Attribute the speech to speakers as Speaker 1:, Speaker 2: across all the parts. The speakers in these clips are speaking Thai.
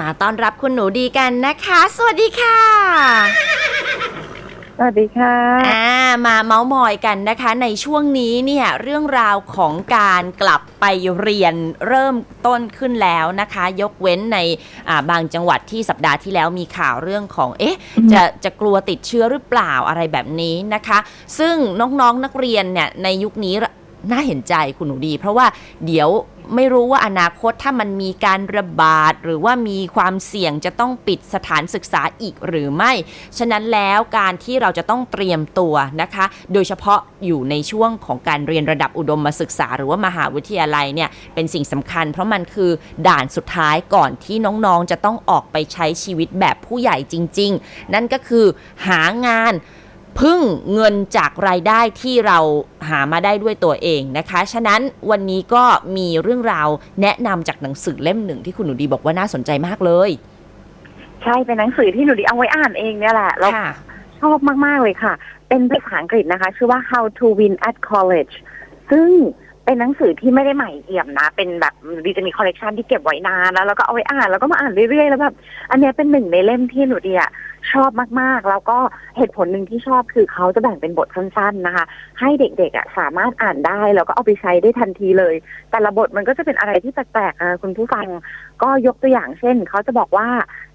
Speaker 1: มาต้อนรับคุณหนูดีกันนะคะ สวัสดีค่ะ
Speaker 2: สวัสดีค่ะ
Speaker 1: อ่ามาเมาส์มอยกันนะคะ ในช่วงนี้เนี่ยเรื่องราวของการกลับไปเรียนเริ่มต้นขึ้นแล้วนะคะ ยกเว้นในอ่าบางจังหวัดที่สัปดาห์ที่แล้วมีข่าวเรื่องของเอ๊ะ
Speaker 2: อืม
Speaker 1: จะจะกลัวติดเชื้อหรือเปล่าอะไรแบบนี้นะคะ ซึ่งน้องๆนักเรียนเนี่ยในยุคนี้น่าเห็นใจคุณหนูดี เพราะว่าเดี๋ยว ไม่รู้ว่าอนาคตถ้ามันมีการระบาด หรือว่ามีความเสี่ยงจะต้องปิดสถานศึกษาอีกหรือไม่ ฉะนั้นแล้วการที่เราจะต้องเตรียมตัวนะคะ โดยเฉพาะอยู่ในช่วงของการเรียนระดับอุดมศึกษา หรือว่ามหาวิทยาลัยเนี่ยเป็นสิ่งสำคัญ เพราะมันคือด่านสุดท้ายก่อนที่น้องๆจะต้องออกไปใช้ชีวิตแบบผู้ใหญ่จริง ๆ นั่นก็คือหางาน พึ่งเงินจากรายได้ที่เราหามาได้ด้วยตัวเองนะคะ ฉะนั้นวันนี้ก็มีเรื่องราวแนะนำจากหนังสือเล่มหนึ่งที่คุณหนูดีบอกว่าน่าสนใจมากเลย
Speaker 2: ใช่เป็นหนังสือที่หนูดีเอาไว้อ่านเองเนี่ยแหละแล้ว
Speaker 1: ค่ะ
Speaker 2: ชอบมาก ๆ เลยค่ะ เป็นภาษาอังกฤษนะคะ ชื่อว่า How to Win at College ซึ่งเป็นหนังสือที่ไม่ได้ใหม่เอี่ยมนะ เป็นแบบดีจะมีคอลเลกชันที่เก็บไว้นานแล้วแล้วก็เอาไว้อ่านแล้วก็มาอ่านเรื่อยๆแล้วแบบอันเนี้ยเป็นหนึ่งในเล่มที่หนูดีอะ ชอบมากๆ แล้วก็เหตุผลหนึ่งที่ชอบคือเขาจะแบ่งเป็นบทสั้นๆนะคะ ให้เด็กๆอะสามารถอ่านได้แล้วก็เอาไปใช้ได้ทันทีเลย แต่ละบทมันก็จะเป็นอะไรที่แปลกๆคุณผู้ฟังก็ยกตัวอย่างเช่น เขาจะบอกว่า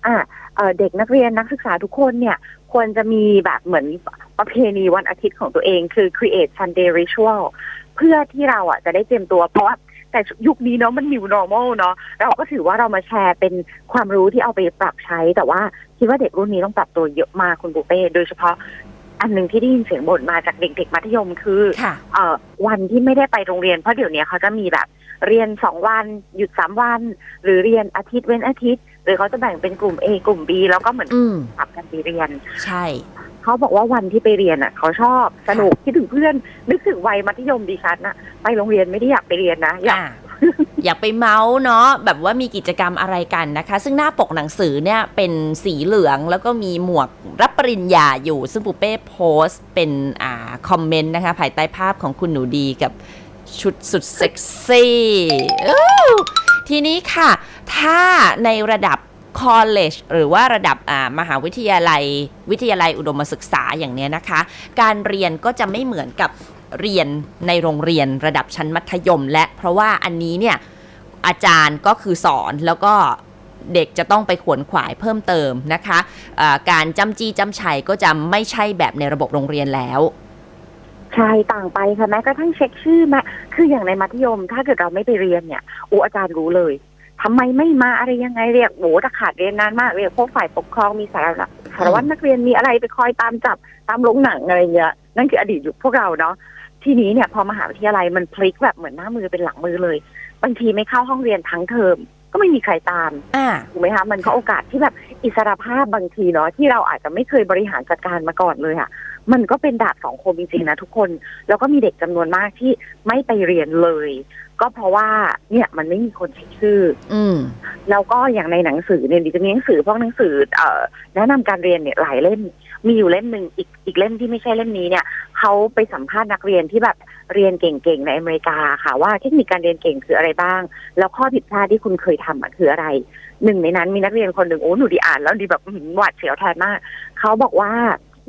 Speaker 2: อะเอ่อเด็กนักเรียนนักศึกษาทุกคนเนี่ย ควรจะมีแบบเหมือนประเพณีวันอาทิตย์ของตัวเองคือ create Sunday ritual เพื่อที่เราอะจะได้เตรียมตัวเพราะว่า แต่ยุคนี้เนาะมัน new normal เนาะเราก็ถือว่าเรามาแชร์เป็นความรู้ที่เอาไปปรับใช้ แต่ว่าคิดว่าเด็กรุ่นนี้ต้องปรับตัวเยอะมากคุณปูเป้โดยเฉพาะอันหนึ่งที่ได้ยินเสียงบ่นมาจากเด็กๆมัธยมคือ
Speaker 1: ค่ะ
Speaker 2: เอ่อวันที่ไม่ได้ไปโรงเรียน เพราะเดี๋ยวนี้เขาจะมีแบบ เรียนสองวันหยุดสามวัน หรือเรียนอาทิตย์เว้นอาทิตย์ หรือเขาจะแบ่งเป็นกลุ่ม A กลุ่ม B แล้วก็เหมือน
Speaker 1: อืม
Speaker 2: ปรับกันไปเรียน
Speaker 1: ใช่
Speaker 2: เขาบอกว่าวันที่ไปเรียนอะ เขาชอบสนุกคิดถึงเพื่อน นึกถึงวัยมัธยมดิฉันน่ะ ไปโรงเรียนไม่ได้อยากไปเรียนนะอยาก
Speaker 1: อะอยากไปเมาส์เนาะแบบว่ามีกิจกรรมอะไรกันนะคะ ซึ่งหน้าปกหนังสือเนี่ยเป็นสีเหลืองแล้วก็มีหมวกรับปริญญาอยู่ ซึ่งปูเป้โพสต์เป็นอ่าคอมเมนต์นะคะ ภายใต้ภาพของคุณหนูดีกับชุดสุดเซ็กซี่อู้ทีนี้ค่ะ ถ้าในระดับ college หรือว่าระดับมหาวิทยาลัย วิทยาลัยอุดมศึกษาอย่างเนี้ยนะคะ การเรียนก็จะไม่เหมือนกับเรียนในโรงเรียนระดับชั้นมัธยม และเพราะว่าอันนี้เนี่ยอาจารย์ก็คือสอนแล้วก็เด็กจะต้องไปขวนขวายเพิ่มเติมนะคะะการจำจี้จำชัยก็จะไม่ใช่แบบในระบบโรงเรียนแล้ว
Speaker 2: ใช่ต่างไปค่ะแม้กระทั่งเช็คชื่อแม้คืออย่างในมัธยม ถ้าเกิดเราไม่ไปเรียนเนี่ยอ้อาจารย์รู้เลย ทำไมไม่มาอะไรยังไงเรียกโอ้ถ้าขาดเรียนนานมากเรียกพวกฝ่ายปกครองมีสารวัตรสารวัตรนักเรียนมีอะไรไปคอยตามจับตามลงหนังอะไรเงี้ยนั่นคืออดีตยุคพวกเราเนาะทีนี้เนี่ยพอมหาวิทยาลัยมันพลิกแบบเหมือนหน้ามือเป็นหลังมือเลยบางทีไม่เข้าห้องเรียนทั้งเทอมก็ไม่มีใครตาม
Speaker 1: อ่า
Speaker 2: ถูกไหมคะมันก็โอกาสที่แบบอิสรภาพบางทีเนาะที่เราอาจจะไม่เคยบริหารจัดการมาก่อนเลยอะมันก็เป็นดาบสองคมจริงๆนะทุกคน แล้วก็มีเด็กจำนวนมากที่ไม่ไปเรียนเลย ก็เพราะว่าเนี่ยมันไม่มีคนเช็คชื่อ
Speaker 1: อืม
Speaker 2: แล้วก็อย่างในหนังสือเนี่ยดิจะมีหนังสือพวกหนังสือเอ่อแนะนำการเรียนเนี่ยหลายเล่มมีอยู่เล่มหนึ่งอีกอีกเล่มที่ไม่ใช่เล่มนี้เนี่ยเขาไปสัมภาษณ์นักเรียนที่แบบเรียนเก่งๆในอเมริกาค่ะ ว่าเทคนิคการเรียนเก่งคืออะไรบ้าง แล้วข้อผิดพลาดที่คุณเคยทำอะคืออะไร หนึ่งในนั้นมีนักเรียนคนหนึ่งโอ้หนูดีอ่านแล้วดีแบบอื้อหือหวาดเสียวแทนมากเขาบอกว่า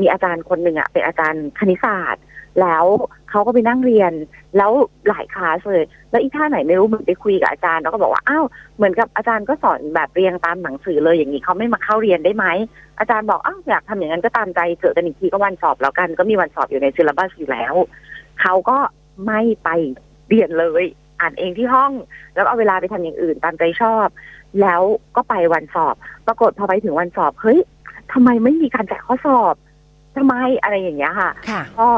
Speaker 2: มีอาจารย์คนหนึ่งอะเป็นอาจารย์คณิตศาสตร์ แล้ว เขาก็ไปนั่งเรียนแล้วหลายคลาสเลย แล้วอีท่าไหนไม่รู้เหมือนไปคุยกับอาจารย์แล้วก็บอกว่าอ้าวเหมือนกับอาจารย์ก็สอนแบบเรียงตามหนังสือเลยอย่างนี้เขาไม่มาเข้าเรียนได้ไหมอาจารย์บอกอ้าวอยากทำอย่างนั้นก็ตามใจเจอกันอีกทีก็วันสอบแล้วกันก็มีวันสอบอยู่ในซิลลับัสอยู่แล้วเขาก็ไม่ไปเรียนเลย อ่านเองที่ห้อง แล้วก็เอาเวลาไปทำอย่างอื่นตามใจชอบ แล้วก็ไปวันสอบ ปรากฏพอไปถึงวันสอบเฮ้ยทำไมไม่มีการแจกข้อสอบทำไมอะไรอย่างเงี้ยค่ะ
Speaker 1: ค่ะ
Speaker 2: ก็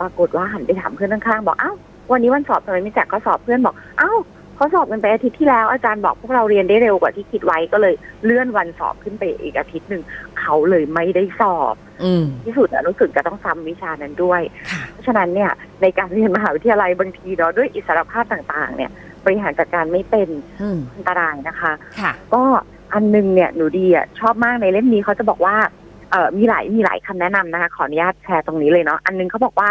Speaker 2: ปรากฏว่าหันไปถามเพื่อนข้างๆบอกอ้าววันนี้วันสอบทำไมไม่แจกข้อสอบเพื่อนบอกอ้าวข้อสอบมันไปอาทิตย์ที่แล้วอาจารย์บอกพวกเราเรียนได้เร็วกว่าที่คิดไว้ก็เลยเลื่อนวันสอบขึ้นไปอีกอาทิตย์หนึ่งเขาเลยไม่ได้สอบ
Speaker 1: อืม
Speaker 2: ที่สุดอะรู้สึกจะต้องซ้ำวิชานั้นด้วย
Speaker 1: ค่ะ
Speaker 2: เพราะฉะนั้นเนี่ยในการเรียนมหาวิทยาลัยบางทีเนาะด้วยอิสรภาพต่างๆ เนี่ย บริหารจัดการไม่เป็น
Speaker 1: อืม
Speaker 2: อันตรายนะคะ
Speaker 1: ค่ะ
Speaker 2: ก็อันหนึงเนี่ยหนูดีอะชอบมากในเล่มนี้เขาจะบอกว่า เออมีหลายมีหลายคำแนะนำนะคะ ขออนุญาตแชร์ตรงนี้เลยเนาะอันหนึงเขาบอกว่า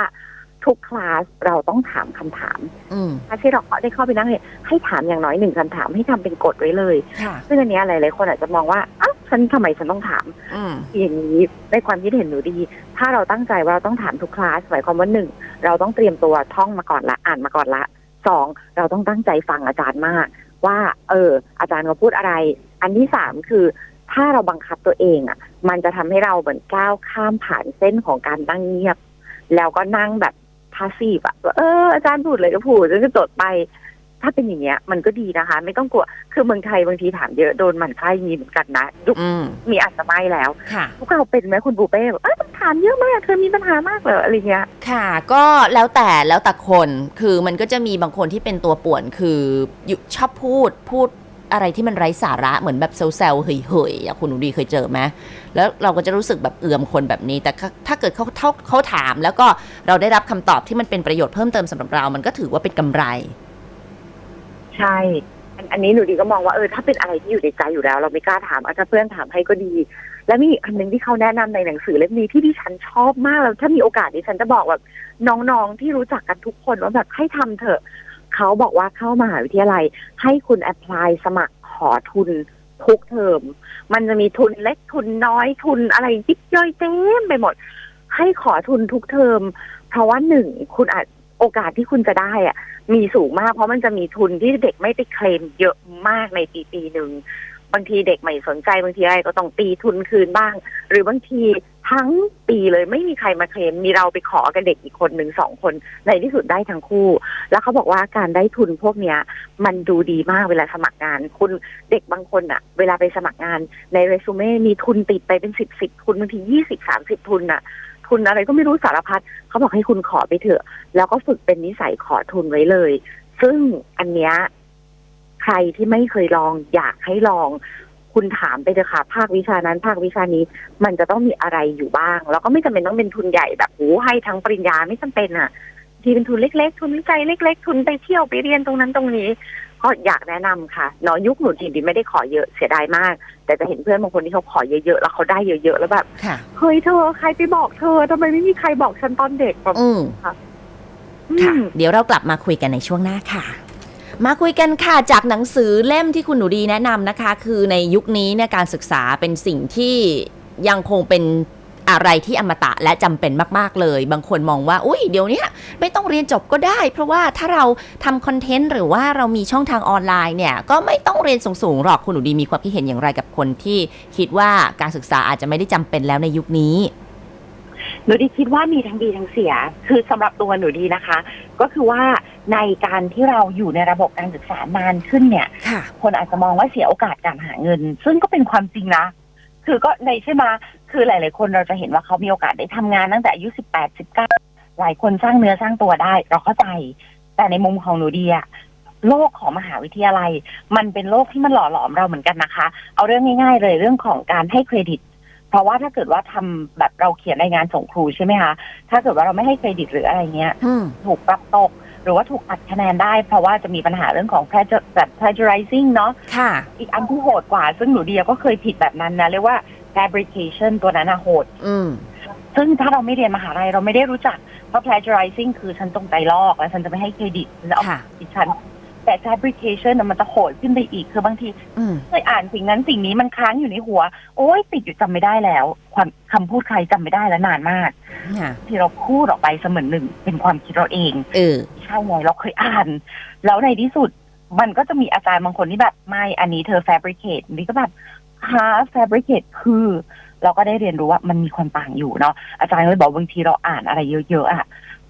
Speaker 2: ทุกคลาสเราต้องถามคำถาม
Speaker 1: อืม
Speaker 2: ถ้าที่เราได้เข้าไปนั่งเนี่ยให้ถามอย่างน้อยหนึ่งคำถามให้ทำเป็นกฎไว้เลย
Speaker 1: ค่ะ
Speaker 2: ซึ่งอันเนี้ยหลายๆคนอาจจะมองว่าอ้าวฉันทำไมฉันต้องถาม
Speaker 1: อืม
Speaker 2: อย่างนี้ในความคิดเห็นหนูดี ถ้าเราตั้งใจว่าเราต้องถามทุกคลาสหมายความว่าหนึ่งเราต้องเตรียมตัวท่องมาก่อนละอ่านมาก่อนละสองเราต้องตั้งใจฟังอาจารย์มาก ว่า เออ อาจารย์เขาพูดอะไร อันที่สามคือ ถ้าเราบังคับตัวเองอะ มันจะทำให้เราเหมือนก้าวข้ามผ่านเส้นของการนั่งเงียบ แล้วก็นั่งแบบพาสซีฟอะว่าเอออาจารย์พูดเลยก็พูดแล้วก็จดไป ถ้าเป็นอย่างเงี้ย มันก็ดีนะคะ ไม่ต้องกลัว คือเมืองไทยบางทีถามเยอะโดนหมันไส้มีเหมือนกันนะยุค
Speaker 1: อืม
Speaker 2: มีอาจจะไม่แล้ว
Speaker 1: ค่ะ
Speaker 2: พวกเราเป็นไหมคุณบูเป้แบบเอ้ยมันถามเยอะมากเธอมีปัญหามากเหรออะไรเงี้ย
Speaker 1: ค่ะ ก็แล้วแต่แล้วแต่คนคือมันก็จะมีบางคนที่เป็นตัวป่วนคืออยู่ชอบพูดพูด อะไรที่มันไร้สาระเหมือนแบบเซลล์ๆเฮยๆอะคุณหนูดีเคยเจอไหมแล้วเราก็จะรู้สึกแบบเอือมคนแบบนี้ แต่ถ้าเกิดเขาเขาเขาถาม แล้วก็เราได้รับคำตอบที่มันเป็นประโยชน์เพิ่มเติมสำหรับเรา มันก็ถือว่าเป็นกำไร
Speaker 2: ใช่อันนี้หนูดีก็มองว่าเออถ้าเป็นอะไรที่อยู่ในใจอยู่แล้ว เราไม่กล้าถามอาจจะเพื่อนถามให้ก็ดี และมีอีกอันหนึ่งที่เขาแนะนำในหนังสือเล่มนี้ที่ดิฉันชอบมากแล้วถ้ามีโอกาสดิฉันจะบอกแบบน้องๆที่รู้จักกันทุกคนว่าแบบให้ทำเถอะ เขาบอกว่าเข้ามหาวิทยาลัยให้คุณแอพพลายสมัครขอทุนทุกเทอม มันจะมีทุนเล็กทุนน้อยทุนอะไรยิบย่อยเต็มไปหมด ให้ขอทุนทุกเทอม เพราะว่าหนึ่งคุณอาจโอกาสที่คุณจะได้อะมีสูงมาก เพราะมันจะมีทุนที่เด็กไม่ไปเคลมเยอะมากในปีปีหนึ่ง บางทีเด็กไม่สนใจบางทีอะไรก็ต้องตีทุนคืนบ้าง หรือบางทีทั้งปีเลยไม่มีใครมาเคลมมีเราไปขอกับเด็กอีกคนหนึ่งสองคนในที่สุดได้ทั้งคู่ แล้วเขาบอกว่าการได้ทุนพวกเนี้ย มันดูดีมากเวลาสมัครงาน คุณเด็กบางคนอะเวลาไปสมัครงานในเรซูเม่มีทุนติดไปเป็นสิบสิบทุนบางทียี่สิบสามสิบทุนอะทุนอะไรก็ไม่รู้สารพัดเขาบอกให้คุณขอไปเถอะ แล้วก็ฝึกเป็นนิสัยขอทุนไว้เลย ซึ่งอันเนี้ย ใครที่ไม่เคยลองอยากให้ลอง คุณถามไปเถอะค่ะ ภาควิชานั้นภาควิชานี้ มันจะต้องมีอะไรอยู่บ้าง แล้วก็ไม่จำเป็นต้องเป็นทุนใหญ่แบบโอ้ให้ทั้งปริญญาไม่จำเป็นอะ ทีเป็นทุนเล็กๆ ทุนวิจัยเล็ก ๆ ทุนไปเที่ยวไปเรียนตรงนั้นตรงนี้ก็อยากแนะนำค่ะเนาะยุคหนูดีดีไม่ได้ขอเยอะเสียดายมาก แต่จะเห็นเพื่อนบางคนที่เขาขอเยอะๆแล้วเขาได้เยอะๆแล้วแบบ
Speaker 1: ค่ะ
Speaker 2: เฮ้ยเธอใครไปบอกเธอทำไมไม่มีใครบอกฉันตอนเด็กแบบ
Speaker 1: อืม
Speaker 2: อื
Speaker 1: ค่ะ
Speaker 2: ม
Speaker 1: เดี๋ยวเรากลับมาคุยกันในช่วงหน้าค่ะ มาคุยกันค่ะจากหนังสือเล่มที่คุณหนูดีแนะนำนะคะ คือในยุคนี้เนี่ยการศึกษาเป็นสิ่งที่ยังคงเป็นอะไรที่อมตะและจำเป็นมาก ๆ เลย บางคนมองว่า อุ้ยเดี๋ยวนี้ไม่ต้องเรียนจบก็ได้ เพราะว่าถ้าเราทำคอนเทนต์หรือว่าเรามีช่องทางออนไลน์เนี่ย ก็ไม่ต้องเรียนสูงๆหรอกคุณหนูดีมีความคิดเห็นอย่างไรกับคนที่คิดว่าการศึกษาอาจจะไม่ได้จำเป็นแล้วในยุคนี้
Speaker 2: หนูดีคิดว่ามีทั้งดีทั้งเสีย คือสำหรับตัวหนูดีนะคะ ก็คือว่า ในการที่เราอยู่ในระบบการศึกษานานขึ้นเนี่ย
Speaker 1: ค่ะ
Speaker 2: คนอาจจะมองว่าเสียโอกาสการหาเงิน ซึ่งก็เป็นความจริงนะ คือก็ในใช่ไหมคือหลาย ๆ คนเราจะเห็นว่าเขามีโอกาสได้ทำงานตั้งแต่อายุสิบแปดสิบเก้าหลายคนสร้างเนื้อสร้างตัวได้ เราเข้าใจ แต่ในมุมของหนูดีอะโลกของมหาวิทยาลัย มันเป็นโลกที่มันหล่อหลอมเราเหมือนกันนะคะ เอาเรื่องง่าย ๆ เลยเรื่องของการให้เครดิต เพราะว่าถ้าเกิดว่าทำแบบเราเขียนรายงานส่งครูใช่ไหมคะ ถ้าเกิดว่าเราไม่ให้เครดิตหรืออะไรเงี้ย
Speaker 1: อืม
Speaker 2: ถูกปรับตก หรือว่าถูกตัดคะแนนได้ เพราะว่าจะมีปัญหาเรื่องของ plagiar- แบบ plagiarizing เนาะ
Speaker 1: ค่ะ
Speaker 2: อีกอันที่โหดกว่า ซึ่งหนูเดียก็เคยผิดแบบนั้นนะ เรียกว่า fabrication ตัวนั้นนะโหด
Speaker 1: อืม
Speaker 2: ซึ่งถ้าเราไม่เรียนมหาลัยเราไม่ได้รู้จัก เพราะ plagiarizing คือฉันตรงใจลอก แล้วฉันจะไม่ให้เครดิตฉันจะเอา
Speaker 1: ค่ะ
Speaker 2: ดิฉัน แต่ fabrication น่ะมันจะโหดขึ้นไปอีกคือบางที
Speaker 1: อืม
Speaker 2: เคยอ่านสิ่งนั้นสิ่งนี้มันค้างอยู่ในหัว โอ้ยติดอยู่จำไม่ได้แล้ว ความคำพูดใครจำไม่ได้แล้วนานมาก
Speaker 1: ค่ะ
Speaker 2: ที่เราพูดออกไปเสมือนหนึ่ง เป็นความคิดเราเอง
Speaker 1: เออ
Speaker 2: ใช่ไงเราเคยอ่าน แล้วในที่สุด มันก็จะมีอาจารย์บางคนที่แบบไม่อันนี้เธอ fabricate อันนี้ก็แบบฮะ fabricate คือ เราก็ได้เรียนรู้ว่ามันมีความต่างอยู่เนาะอาจารย์ก็เลยบอกบางทีเราอ่านอะไรเยอะๆอะ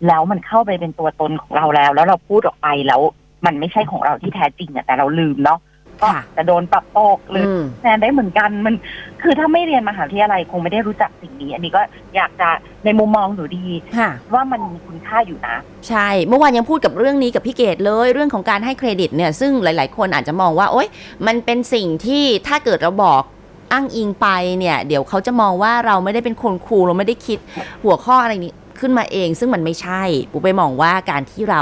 Speaker 2: แล้วมันเข้าไปเป็นตัวตนของเราแล้ว แล้วเราพูดออกไปแล้ว มันไม่ใช่ของเราที่แท้จริงอะแต่เราลืมเนาะก็
Speaker 1: ค่ะ
Speaker 2: จะโดนปรับโตกหรือ
Speaker 1: อืม
Speaker 2: แทนได้เหมือนกันมัน คือถ้าไม่เรียนมหาวิทยาลัยคงไม่ได้รู้จักสิ่งนี้ อันนี้ก็อยากจะในมุมมองหนูดี
Speaker 1: ค่ะ
Speaker 2: ว่ามันมีคุณค่าอยู่นะ
Speaker 1: ใช่ เมื่อวานยังพูดกับเรื่องนี้กับพี่เกดเลย เรื่องของการให้เครดิตเนี่ย ซึ่งหลาย ๆ คนอาจจะมองว่า โอ๊ยมันเป็นสิ่งที่ถ้าเกิดเราบอกอ้างอิงไปเนี่ย เดี๋ยวเขาจะมองว่าเราไม่ได้เป็นคนครูเราไม่ได้คิดหัวข้ออะไรนี้ ขึ้นมาเอง ซึ่งมันไม่ใช่ปูไปมองว่าการที่เรา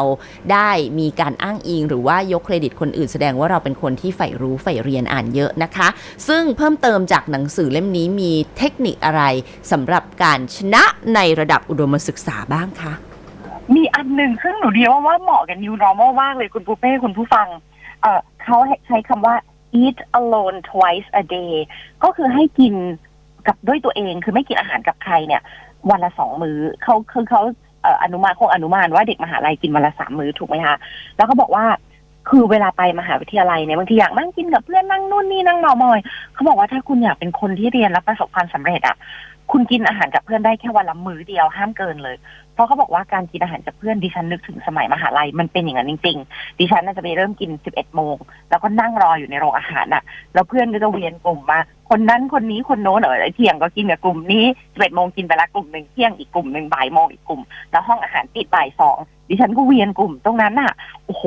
Speaker 1: ได้มีการอ้างอิง หรือว่ายกเครดิตคนอื่นแสดงว่าเราเป็นคนที่ใฝ่รู้ใฝ่เรียนอ่านเยอะนะคะ ซึ่งเพิ่มเติมจากหนังสือเล่มนี้มีเทคนิคอะไรสำหรับการชนะในระดับอุดมศึกษาบ้างคะ
Speaker 2: มีอันหนึ่งซึ่งหนูเดียวว่าเหมาะกับ new normal มากเลยคุณปูเป้คุณผู้ฟังเออเขาใช้คำว่า eat alone twice a day ก็คือให้กินกับด้วยตัวเองคือไม่กินอาหารกับใครเนี่ย วันละสองมื้อเขาคือเขาอนุมานคงอนุมานว่าเด็กมหาลัยกินวันละสามมื้อถูกไหมคะแล้วเขาบอกว่าคือเวลาไปมหาวิทยาลัยเนี่ยบางทีอยากนั่งกินกับเพื่อนนั่งนู่นนี่นั่งเมามอยเขาบอกว่าถ้าคุณอยากเป็นคนที่เรียนและประสบความสำเร็จอะ คุณกินอาหารกับเพื่อนได้แค่วันละมื้อเดียวห้ามเกินเลย เพราะเขาบอกว่าการกินอาหารกับเพื่อนดิฉันนึกถึงสมัยมหาลัยมันเป็นอย่างนั้นจริง ๆ ดิฉันน่าจะไปเริ่มกิน 11 โมง แล้วก็นั่งรออยู่ในโรงอาหารน่ะ แล้วเพื่อนก็จะเวียนกลุ่มมา คนนั้นคนนี้คนโน้นเออเที่ยงก็กินกับกลุ่มนี้ 11 โมงกินไปละกลุ่มหนึ่งเที่ยงอีกกลุ่มหนึ่งบ่ายโมงอีกกลุ่ม แล้วห้องอาหารปิดบ่ายสองดิฉันก็เวียนกลุ่มตรงนั้นน่ะ โอ้โห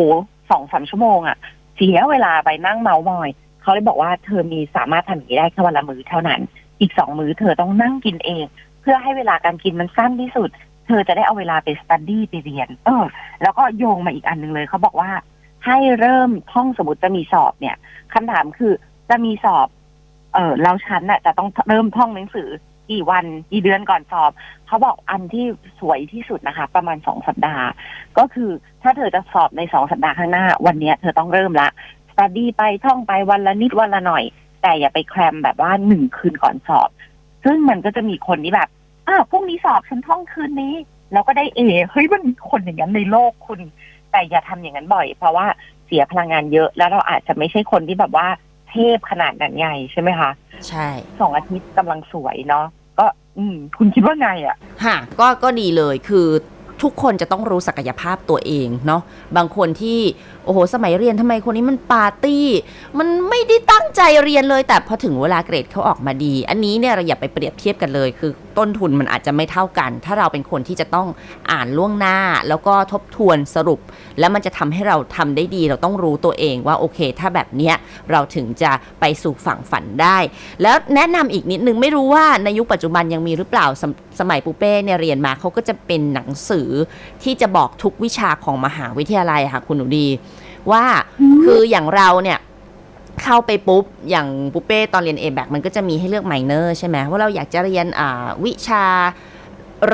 Speaker 2: สองสามชั่วโมงอะเสียเวลาไปนั่งเมามอยเขาเลยบอกว่าเธอมีสามารถทำอย่างนี้ได้แค่วันละมื้อเท่านั้น อีกสองมื้อเธอต้องนั่งกินเอง เพื่อให้เวลาการกินมันสั้นที่สุด เธอจะได้เอาเวลาไปสตัดดี้ไปเรียน เออ แล้วก็โยงมาอีกอันหนึ่งเลยเขาบอกว่า ให้เริ่มท่องสมมติจะมีสอบเนี่ยคำถามคือจะมีสอบ เออแล้วฉันน่ะจะต้องเริ่มท่องหนังสือกี่วันกี่เดือนก่อนสอบ เขาบอกอันที่สวยที่สุดนะคะ ประมาณสองสัปดาห์ ก็คือถ้าเธอจะสอบในสองสัปดาห์ข้างหน้า วันเนี้ยเธอต้องเริ่มละสตัดดี้ไปท่องไปวันละนิดวันละหน่อย แต่อย่าไปแครมแบบว่าหนึ่งคืนก่อนสอบ ซึ่งมันก็จะมีคนที่แบบ อ้าวพรุ่งนี้สอบฉันท่องคืนนี้ แล้วก็ได้เอเฮ้ยมันมีคนอย่างนั้นในโลกคุณ แต่อย่าทำอย่างนั้นบ่อย เพราะว่าเสียพลังงานเยอะ แล้วเราอาจจะไม่ใช่คนที่แบบว่าเทพขนาดนั้นไงใช่ไหมคะ
Speaker 1: ใช่
Speaker 2: สองอาทิตย์กำลังสวยเนาะก็อืม คุณคิดว่าไงอะ
Speaker 1: ฮะก็ก็ดีเลยคือทุกคนจะต้องรู้ศักยภาพตัวเองเนาะบางคนที่โอ้โหสมัยเรียนทำไมคนนี้มันปาร์ตี้ มันไม่ได้ตั้งใจเรียนเลยแต่พอถึงเวลาเกรดเขาออกมาดี อันนี้เนี่ยเราอย่าไปเปรียบเทียบกันเลยคือ ต้นทุนมันอาจจะไม่เท่ากัน ถ้าเราเป็นคนที่จะต้องอ่านล่วงหน้า แล้วก็ทบทวนสรุป แล้วมันจะทำให้เราทำได้ดี เราต้องรู้ตัวเองว่าโอเค ถ้าแบบเนี้ยเราถึงจะไปสู่ฝั่งฝันได้ แล้วแนะนำอีกนิดนึงไม่รู้ว่าในยุคปัจจุบันยังมีหรือเปล่าสมสมัยปูเป้เนี่ยเรียนมาเขาก็จะเป็นหนังสือที่จะบอกทุกวิชาของมหาวิทยาลัยค่ะคุณหนูดี ว่าคืออย่างเราเนี่ย เข้าไปปุ๊บ อย่างปูเป้ตอนเรียน A แบกมันก็จะมีให้เลือกไมเนอร์ใช่ไหมว่าเราอยากจะเรียนอ่าวิชา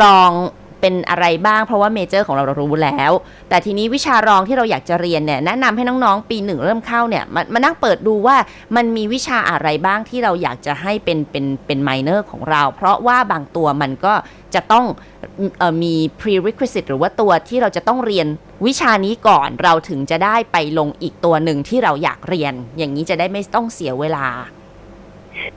Speaker 1: รอง เป็นอะไรบ้างเพราะว่าเมเจอร์ของเราเรารู้แล้ว แต่ทีนี้วิชารองที่เราอยากจะเรียนเนี่ยแนะนำให้น้องๆ ปีหนึ่งเริ่มเข้าเนี่ยมามานั่งเปิดดูว่ามันมีวิชาอะไรบ้างที่เราอยากจะให้เป็นเป็นเป็นไมเนอร์ของเรา เพราะว่าบางตัวมันก็จะต้องออมี prerequisite หรือว่าตัวที่เราจะต้องเรียนวิชานี้ก่อนเราถึงจะได้ไปลงอีกตัวหนึ่งที่เราอยากเรียน อย่างนี้จะได้ไม่ต้องเสียเวลา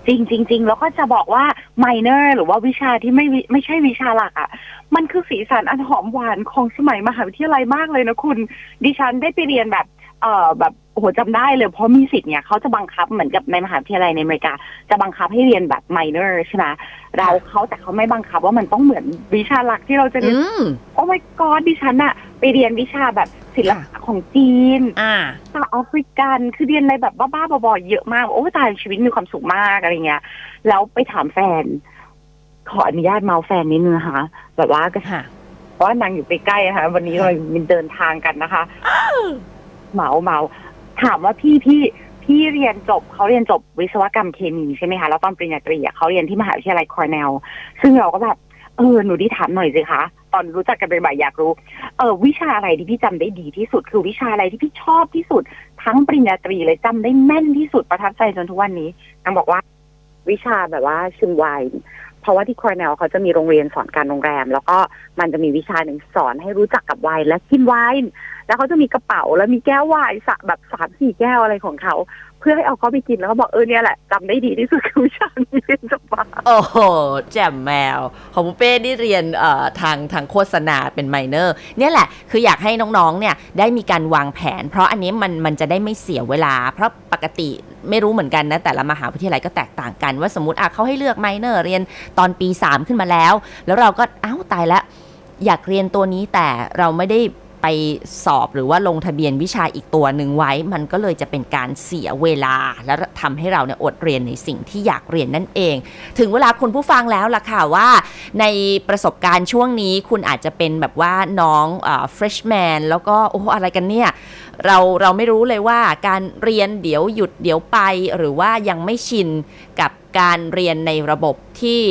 Speaker 2: จริงจริงจริงแล้วก็จะบอกว่า minor หรือว่าวิชาที่ไม่วิไม่ใช่วิชาหลักอะ่ะ มันคือสีสันอันหอมหวานของสมัยมหาวิทยาลัยมากเลยนะคุณ ดิฉันได้ไปเรียนแบบเอ่อแบบ โอ้โหจำได้เลยเพราะมีสิทธิ์เนี่ยเขาจะบังคับเหมือนกับในมหาวิทยาลัยในอเมริกา จะบังคับให้เรียนแบบ minor ใช่ไหมเราเขาแต่เขาไม่บังคับว่ามันต้องเหมือนวิชาหลักที่เราจะเรียน
Speaker 1: อืม
Speaker 2: โอ้ my god ดิฉันอะไปเรียนวิชาแบบศิลปะของจีน
Speaker 1: อ่า
Speaker 2: ชาวแอฟริกันคือเรียนอะไรแบบบ้าๆบอๆเยอะมาก โอ้ตายชีวิตมีความสุขมากอะไรเงี้ยแล้วไปถามแฟน ขออนุญาตเมาแฟนนิดนึงนะคะแบบว่าก็
Speaker 1: ค่ะ
Speaker 2: เพราะว่านางอยู่ใกล้ๆนะคะวันนี้เรามีเดินทางกันนะคะ เมาเมา ถามว่าพี่พี่พี่เรียนจบเขาเรียนจบวิศวกรรมเคมีใช่ไหมคะแล้วตอนปริญญาตรีอะเขาเรียนที่มหาวิทยาลัยคอร์เนลซึ่งเราก็แบบเออหนูที่ถามหน่อยสิคะตอนรู้จักกันเป็นบ่ายอยากรู้ เออวิชาอะไรที่พี่จำได้ดีที่สุด คือวิชาอะไรที่พี่ชอบที่สุด ทั้งปริญญาตรีเลยจำได้แม่นที่สุดประทับใจจนทุกวันนี้นางบอกว่า วิชาแบบว่าชิมไวน์ เพราะว่าที่คอร์เนลเขาจะมีโรงเรียนสอนการโรงแรม แล้วก็มันจะมีวิชาหนึ่งสอนให้รู้จักกับไวน์และกินไวน์แล้วเขาจะมีกระเป๋าแล้วมีแก้วไวน์แบบสามสี่แก้วอะไรของเขา พื่อให้เอาเขาไปกินแล้วก็บอกเออเนี่ยแหละจำได้ดีที่สุดคือวิชานี้เรียนจบมา
Speaker 1: โอ้โหแจ่มแมว ของปุเป้นี่เรียนเอ่อทางทางโฆษณาเป็นไมเนอร์เนี่ยแหละคืออยากให้น้องๆเนี่ยได้มีการวางแผน เพราะอันนี้มันมันจะได้ไม่เสียเวลา เพราะปกติไม่รู้เหมือนกันนะ แต่ละมหาวิทยาลัยก็แตกต่างกัน ว่าสมมติอะเขาให้เลือกไมเนอร์เรียนตอนปี 3 ขึ้นมาแล้ว แล้วเราก็อ้าวตายแล้วอยากเรียนตัวนี้แต่เราไม่ได้ ไปสอบหรือว่าลงทะเบียนวิชาอีกตัวหนึ่งไว้ มันก็เลยจะเป็นการเสียเวลา และทำให้เราเนี่ยอดเรียนในสิ่งที่อยากเรียนนั่นเอง ถึงเวลาคุณผู้ฟังแล้วล่ะค่ะว่า ในประสบการณ์ช่วงนี้คุณอาจจะเป็นแบบว่าน้องเอ่อ freshman แล้วก็โอ้โหอะไรกันเนี่ยเราเราไม่รู้เลยว่าการเรียนเดี๋ยวหยุดเดี๋ยวไป หรือว่ายังไม่ชินกับการเรียนในระบบที่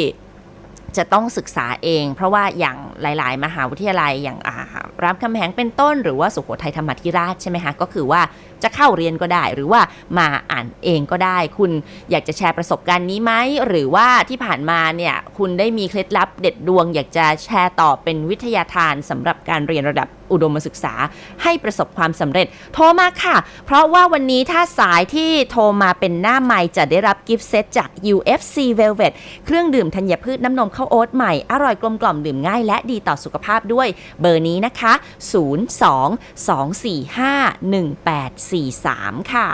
Speaker 1: จะต้องศึกษาเอง เพราะว่าอย่างหลาย ๆ มหาวิทยาลัยอย่างอา รามคำแหงเป็นต้น หรือว่าสุโขทัยธรรมธิราชใช่ไหมคะก็คือว่าจะเข้าเรียนก็ได้ หรือว่ามาอ่านเองก็ได้ คุณอยากจะแชร์ประสบการณ์นี้ไหมหรือว่าที่ผ่านมาเนี่ยคุณได้มีเคล็ดลับเด็ดดวง อยากจะแชร์ต่อเป็นวิทยาทานสำหรับการเรียนระดับอุดมศึกษาให้ประสบความสำเร็จ โทรมาค่ะ เพราะว่าวันนี้ถ้าสายที่โทรมาเป็นหน้าไมค์จะได้รับกิฟต์เซตจาก UFC Velvet เครื่องดื่มธัญพืชน้ำนมข้าวโอ๊ตใหม่ อร่อยกลมกล่อมดื่มง่ายและดีต่อสุขภาพด้วย เบอร์นี้นะคะ 02-245-1843 ค่ะ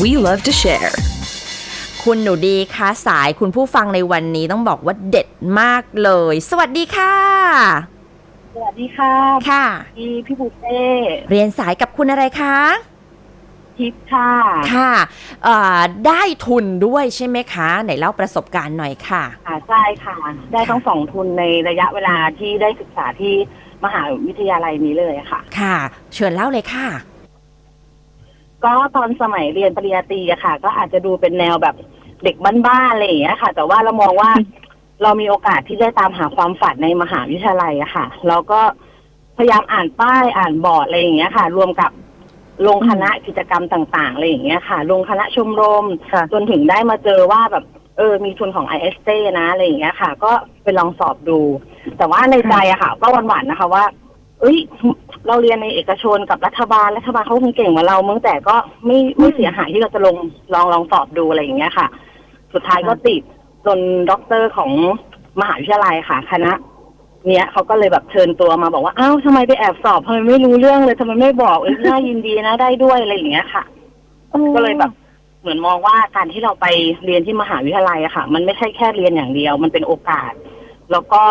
Speaker 3: We love to share.
Speaker 1: คุณหนูดีคะสายคุณผู้ฟังในวันนี้ต้องบอกว่าเด็ดมากเลย สวัสดีค่ะ
Speaker 4: สวัสดีค่ะ
Speaker 1: ค่ะ
Speaker 4: พี่พี่บุฟเฟ่
Speaker 1: เรียนสายกับคุณอะไรคะ
Speaker 4: ทิพย์ค่ะ
Speaker 1: ค่ะเอ่อได้ทุนด้วยใช่ไหมคะ ไหนเล่าประสบการณ์หน่อยค่ะ
Speaker 4: ค่ะใช่ค่ะ ได้ทั้งสองทุนในระยะเวลาที่ได้ศึกษาที่มหาวิทยาลัยนี้เลยค่ะ
Speaker 1: ค่ะ เชิญเล่าเลยค่ะ
Speaker 4: ก็ตอนสมัยเรียนปริญญาตรีอะค่ะ ก็อาจจะดูเป็นแนวแบบเด็กบ้านๆอะไรอย่างเงี้ยค่ะ แต่ว่าเรามองว่า เรามีโอกาสที่ได้ตามหาความฝันในมหาวิทยาลัยอะค่ะแล้วก็พยายามอ่านป้ายอ่านบอร์ดอะไรอย่างเงี้ยค่ะ รวมกับลงคณะกิจกรรมต่างๆอะไรอย่างเงี้ยค่ะ ลงคณะชมรมจนถึงได้มาเจอว่าแบบเออมีทุนของ i อ t นะอะไรอย่างเงี้ยค่ะ ก็ไปลองสอบดู แต่ว่าในใจอะค่ะ ก็หวั่นๆนะคะ ว่า เอ้ย เราเรียนในเอกชนกับรัฐบาลรัฐบาลเขาคงเก่งกว่าเราเมื่อแต่ก็ไม่ไม่เสียหายที่เราจะลงลองลองสอบดูอะไรอย่างเงี้ยค่ะ สุดท้ายก็ติด จนด็อกเตอร์ของมหาวิทยาลัยค่ะ คณะ เนี้ยเขาก็เลยแบบเชิญตัวมาบอกว่าอ้าวทำไมไปแอบสอบทำไมไม่รู้เรื่องเลยทำไมไม่บอกเอ้ยน่ายินดีนะได้ด้วยอะไรอย่างเงี้ยค่ะ ก็เลยแบบเหมือนมองว่าการที่เราไปเรียนที่มหาวิทยาลัยอะค่ะ มันไม่ใช่แค่เรียนอย่างเดียว มันเป็นโอกาส แล้วก็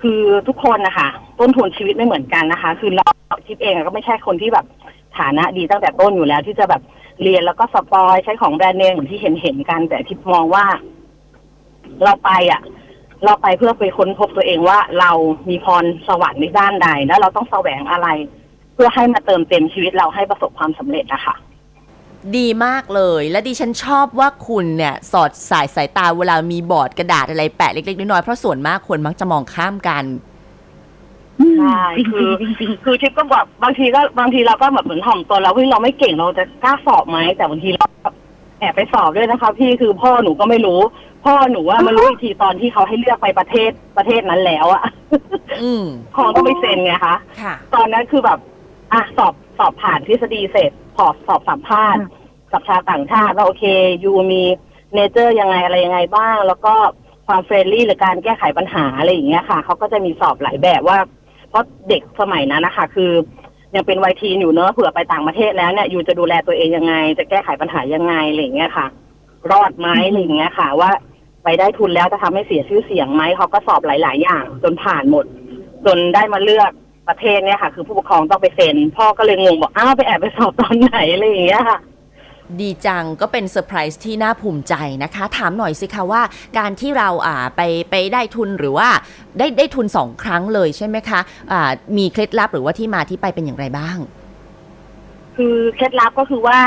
Speaker 4: คือทุกคนนะคะต้นทุนชีวิตไม่เหมือนกันนะคะ คือเราทิพเองก็ไม่ใช่คนที่แบบฐานะดีตั้งแต่ต้นอยู่แล้วที่จะแบบเรียนแล้วก็สปอยใช้ของแบรนด์เนมเหมือนที่เห็นเห็นกัน แต่ทิพมองว่า เราไปอะ เราไปเพื่อไปค้นพบตัวเองว่าเรามีพรสวรรค์ในด้านใด แล้วเราต้องแสวงอะไร เพื่อให้มาเติมเต็มชีวิตเราให้ประสบความสำเร็จอะค่ะ
Speaker 1: ดีมากเลยและดิฉันชอบว่าคุณเนี่ย สอดสายสายตาเวลามีบอร์ดกระดาษอะไรแปะเล็กๆน้อยๆเพราะส่วนมากคนมักจะมองข้ามกัน
Speaker 4: ใช่คือคือทิพย์ก็แบบบางทีก็บางทีเราก็แบบเหมือนถ่อมตัวแล้วที่เราไม่เก่งเราจะกล้าสอบไหมแต่บางทีเรา แบบแอบไปสอบด้วยนะคะ พี่คือพ่อหนูก็ไม่รู้ พ่อหนูว่ามารู้อีกทีตอนที่เขาให้เลือกไปประเทศประเทศนั้นแล้วอะ
Speaker 1: อืม
Speaker 4: คงต้องไปเซ็นไงคะ
Speaker 1: ค่ะ
Speaker 4: ตอนนั้นคือแบบอะสอบสอบผ่านทฤษฎีเสร็จสอบสอบสัมภาษณ์กับชาวต่างชาติว่าโอเคยูมีเนเจอร์ยังไงอะไรยังไงบ้าง แล้วก็ความเฟรนลี่หรือการแก้ไขปัญหาอะไรอย่างเงี้ยค่ะเขาก็จะมีสอบหลายแบบว่า เพราะเด็กสมัยนั้นนะคะคือ ยังเป็นวัยทีนอยู่เนอะเผื่อไปต่างประเทศแล้วเนี่ยยูจะดูแลตัวเองยังไง จะแก้ไขปัญหายังไงอะไรอย่างเงี้ยค่ะ รอดไหมอะไรอย่างเงี้ยค่ะ ว่าไปได้ทุนแล้วจะทำให้เสียชื่อเสียงไหมเขาก็สอบหลาย ๆ อย่าง จนผ่านหมด จนได้มาเลือกประเทศเนี่ยค่ะ คือผู้ปกครองต้องไปเซ็น พ่อก็เลยงงบอกอ้าวไปแอบไปสอบตอนไหนอะไรอย่างเงี้ยค่ะ
Speaker 1: ดีจังก็เป็นเซอร์ไพรส์ที่น่าภูมิใจนะคะ ถามหน่อยสิคะว่าการที่เราอ่าไปไปได้ทุนหรือว่าได้ได้ทุนสองครั้งเลยใช่ไหมคะอ่ามีเคล็ดลับหรือว่าที่มาที่ไปเป็นอย่างไรบ้าง
Speaker 4: คือเคล็ดลับก็คือว่า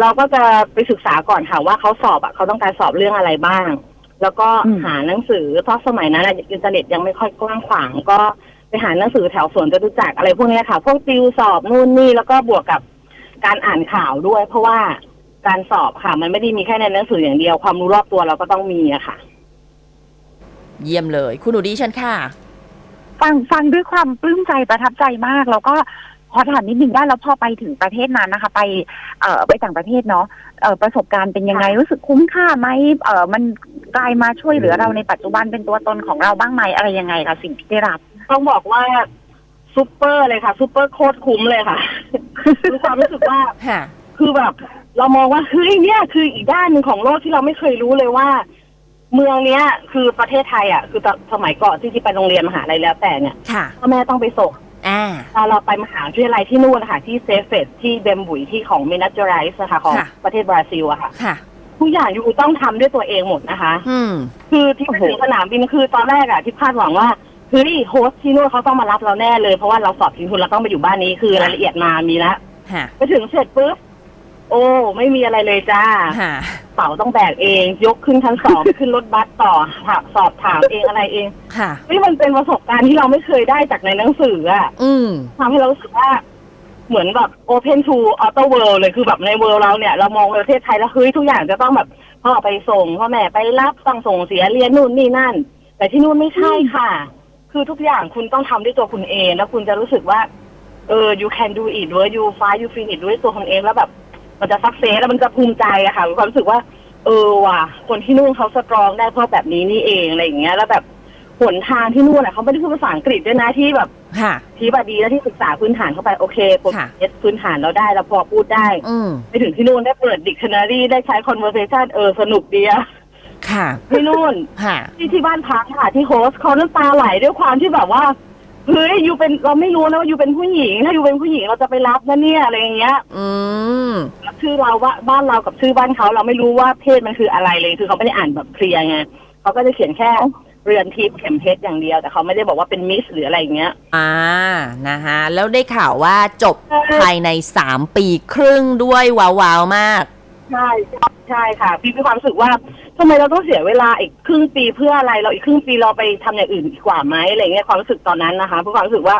Speaker 4: เราก็จะไปศึกษาก่อนค่ะว่าเขาสอบอะเขาต้องการสอบเรื่องอะไรบ้าง แล้วก็
Speaker 2: อืม
Speaker 4: หาหนังสือเพราะสมัยนั้นอะอินเทอร์เน็ตยังไม่ค่อยกว้างขวางก็ไปหาหนังสือแถวสวนจตุจักรอะไรพวกเนี้ยค่ะ พวกติวสอบนู่นนี่แล้วก็บวกกับ การอ่านข่าวด้วย เพราะว่าการสอบค่ะ มันไม่ได้มีแค่ในหนังสืออย่างเดียวความรู้รอบตัวเราก็ต้องมีอะค่ะ
Speaker 1: เยี่ยมเลย คุณหนูดีเชิญค่ะ
Speaker 2: ฟังฟังด้วยความปลื้มใจประทับใจมาก แล้วก็ขอถามนิดนึงว่าแล้วพอไปถึงประเทศนั้นนะคะ ไปเอ่อไปต่างประเทศเนาะเอ่อประสบการณ์เป็นยังไงรู้สึกคุ้มค่าไหมเอ่อมันกลายมาช่วยเหลือเราในปัจจุบันเป็นตัวตนของเราบ้างไหมอะไรยังไงคะสิ่งที่ได้รับ
Speaker 4: ต้องบอกว่า ซูเปอร์เลยค่ะซูเปอร์โคตรคุ้มเลยค่ะคือความรู้สึกว่า
Speaker 1: ค่ะ
Speaker 4: คือแบบ เรามองว่าเฮ้ยเนี่ยคืออีกด้านหนึ่งของโลกที่เราไม่เคยรู้เลยว่า เมืองเนี้ย คือประเทศไทยอะคือตอนสมัยก่อนที่ที่ไปโรงเรียนมหาลัยแล้วแต่เนี่ย
Speaker 1: ค่ะ
Speaker 4: พ่อแม่ต้องไปส่ง
Speaker 1: อ่า
Speaker 4: ตอนเราไปมหาวิทยาลัยที่นู่นนะคะที่เซฟเฟสที่เบมบุยที่ของมินัจไรส์นะคะของ
Speaker 1: ค่ะ
Speaker 4: ประเทศบราซิลอะค่ะ
Speaker 1: ค่ะ
Speaker 4: ทุกอย่างอยู่ต้องทำด้วยตัวเองหมดนะคะ
Speaker 1: อืม
Speaker 4: คือที่ไปถึงสนามบินคือตอนแรกอะที่คาดหวังว่า เฮ้ยโฮสต์ที่นู่นเขาต้องมารับเราแน่เลย เพราะว่าเราสอบทิ้งทุนเราต้องไปอยู่บ้านนี้คือรายละเอียดมามีแล้ว
Speaker 1: ค่ะ
Speaker 4: ไปถึงเสร็จปุ๊บโอ้ ไม่มีอะไรเลยจ้า
Speaker 1: ค่ะ
Speaker 4: เป๋าต้องแบกเอง ยกขึ้นชั้นสอง ขึ้นรถบัสต่อถามสอบถามเองอะไรเอง
Speaker 1: ค่ะ
Speaker 4: นี่มันเป็นประสบการณ์ที่เราไม่เคยได้จากในหนังสืออะ
Speaker 1: อืม
Speaker 4: ทำให้เรารู้สึกว่า เหมือนแบบ open to auto world เลยคือแบบในเวิลด์เราเนี่ย เรามองประเทศไทยแล้วเฮ้ยทุกอย่างจะต้องแบบพ่อไปส่งพ่อแม่ไปรับต้องส่งเสียเรียนนู่นนี่นั่น แต่ที่นู่นไม่ใช่ค่ะ คือทุกอย่างคุณต้องทำด้วยตัวคุณเอง แล้วคุณจะรู้สึกว่า เออ you can do it เว้ย you find you feel it ด้วยตัวคุณเองแล้วแบบ มันจะซักเซสแล้วมันจะภูมิใจอะค่ะมีความรู้สึกว่า เออว่ะ คนที่นู่นเขาสตรองได้เพราะแบบนี้นี่เองอะไรอย่างเงี้ย แล้วแบบหนทางที่นู่นอะเขาไม่ได้พูดภาษาอังกฤษด้วยนะที่แบบ
Speaker 1: ค่ะ
Speaker 4: ที่บดีแล้วที่ศึกษาพื้นฐานเข้าไปโอเคผม
Speaker 1: ค่ะ
Speaker 4: เอสพื้นฐานเราได้เราพอพูดได้
Speaker 1: อืม
Speaker 4: ไปถึงที่นู่นได้เปิดดิกชันนารีได้ใช้ conversation เออสนุกดีอะ
Speaker 1: ค่ะ
Speaker 4: ที่นู่น
Speaker 1: ค่ะ
Speaker 4: ที่ที่บ้านพักค่ะที่โฮสต์เขาน้ำตาไหลด้วยความที่แบบว่าเฮ้ยอยู่เป็นเราไม่รู้นะว่าอยู่เป็นผู้หญิง ถ้าอยู่เป็นผู้หญิงเราจะไปรับนะเนี่ยอะไรอย่างเงี้ย
Speaker 1: อืม
Speaker 4: ชื่อเราว่าบ้านเรากับชื่อบ้านเขาเราไม่รู้ว่าเพศมันคืออะไรเลยคือเขาไม่ได้อ่านแบบเคลียร์ไงเขาก็จะเขียนแค่เรือนทิพย์เข็มเพชรอย่างเดียว แต่เขาไม่ได้บอกว่าเป็นมิสหรืออะไรอย่างเงี้ย
Speaker 1: อ่า นะคะแล้วได้ข่าวว่าจบภายใน3ปีครึ่งด้วยว้าวๆมาก
Speaker 4: ใช่ใช่ใช่ค่ะ พี่มีความรู้สึกว่า ทำไมเราต้องเสียเวลาอีกครึ่งปีเพื่ออะไรเราอีกครึ่งปีเราไปทำอย่างอื่นดีกว่าไหมอะไรเงี้ยความรู้สึกตอนนั้นนะคะเพราะความรู้สึกว่า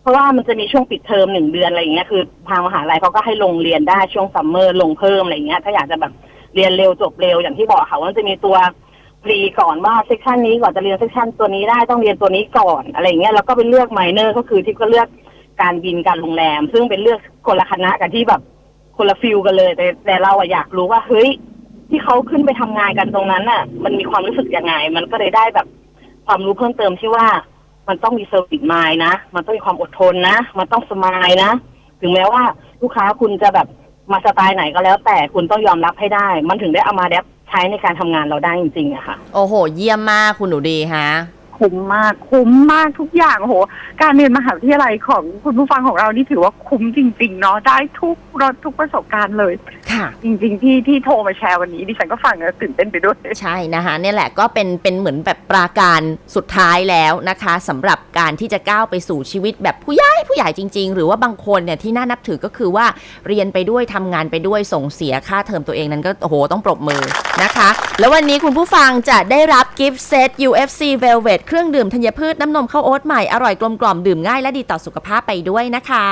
Speaker 4: เพราะว่ามันจะมีช่วงปิดเทอมหนึ่งเดือนอะไรเงี้ยคือทางมหาลัยเขาก็ให้ลงเรียนได้ช่วงซัมเมอร์ลงเพิ่มอะไรเงี้ย ถ้าอยากจะแบบเรียนเร็วจบเร็วอย่างที่บอกค่ะว่ามันจะมีตัวพรีก่อนว่าเซกชันนี้ก่อนจะเรียนเซกชันตัวนี้ได้ต้องเรียนตัวนี้ก่อนอะไรเงี้ยแล้วก็เป็นเลือกไมเนอร์ก็คือที่ก็เลือกการบินการโรงแรม ซึ่งเป็นเลือกคนละคณะกันที่แบบคนละฟิลกันเลย แต่แต่เราอะอยากรู้ว่าเฮ้ย ที่เขาขึ้นไปทำงานกันตรงนั้นน่ะ มันมีความรู้สึกยังไง มันก็เลยได้แบบความรู้เพิ่มเติมที่ว่ามันต้องมีเซอร์วิสมายนะ มันต้องมีความอดทนนะ มันต้องสมายนะ ถึงแม้ว่าลูกค้าคุณจะแบบมาสไตล์ไหนก็แล้ว แต่คุณต้องยอมรับให้ได้ มันถึงได้เอามาแดปใช้ในการทำงานเราได้จริงๆอะค่ะ
Speaker 1: โอ้โห เยี่ยมมากคุณหนูดีฮะ
Speaker 5: คุ้มมาก คุ้มมากทุกอย่างโอ้โห การเรียนมหาวิทยาลัยของคุณผู้ฟังของเรานี่ถือว่าคุ้มจริง ๆ เนาะได้ทุกรสทุกประสบการณ์เลย
Speaker 1: ค่ะ
Speaker 5: จริง ๆ ที่ที่โทรมาแชร์วันนี้ดิฉันก็ฟังแล้วตื่นเต้นไปด้วย
Speaker 1: ใช่นะคะเนี่ยแหละก็เป็นเป็นเหมือนแบบปราการสุดท้ายแล้วนะคะสำหรับการที่จะก้าวไปสู่ชีวิตแบบผู้ใหญ่ผู้ใหญ่จริง ๆ หรือว่าบางคนเนี่ยที่น่านับถือก็คือว่าเรียนไปด้วยทำงานไปด้วยส่งเสียค่าเทอมตัวเองนั้นก็โอ้โหต้องปรบมือนะคะ แล้ววันนี้คุณผู้ฟังจะได้รับกิฟต์เซต UFC Velvet เครื่องดื่มธัญพืชน้ำนมข้าวโอ๊ตใหม่ อร่อยกลมกล่อมดื่มง่ายและดีต่อสุขภาพไปด้วยนะคะ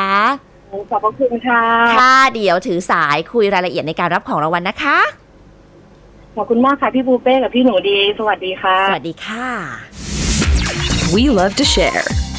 Speaker 4: ขอบพระคุณค่ะ
Speaker 1: ค่ะเดี๋ยวถือสายคุยรายละเอียดในการรับของรางวัลนะคะ
Speaker 4: ขอบคุณมากค่ะพี่บูเป้กับพี่หนูดี สวัสดีค่ะ
Speaker 1: สวัสดีค่ะ
Speaker 3: We love to share.